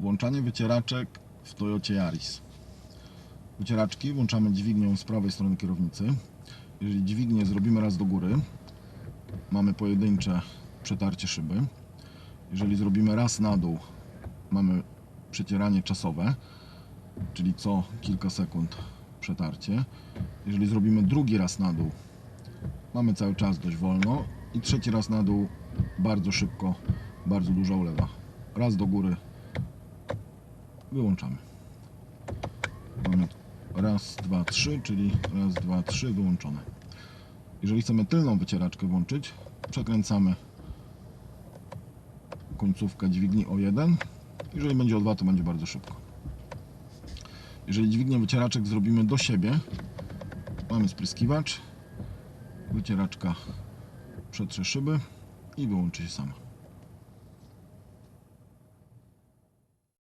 Włączanie wycieraczek w Toyocie Yaris. Wycieraczki włączamy dźwignią z prawej strony kierownicy. Jeżeli dźwignię zrobimy raz do góry, mamy pojedyncze przetarcie szyby. Jeżeli zrobimy raz na dół, mamy przecieranie czasowe, czyli co kilka sekund przetarcie. Jeżeli zrobimy drugi raz na dół, mamy cały czas dość wolno i trzeci raz na dół bardzo szybko, bardzo duża ulewa. Raz do góry wyłączamy. Mamy raz, dwa, trzy, czyli raz, dwa, trzy wyłączone. Jeżeli chcemy tylną wycieraczkę włączyć, przekręcamy końcówkę dźwigni o 1. Jeżeli będzie o 2, to będzie bardzo szybko. Jeżeli dźwignię wycieraczek zrobimy do siebie, mamy spryskiwacz, wycieraczka przetrze szyby i wyłączy się sama.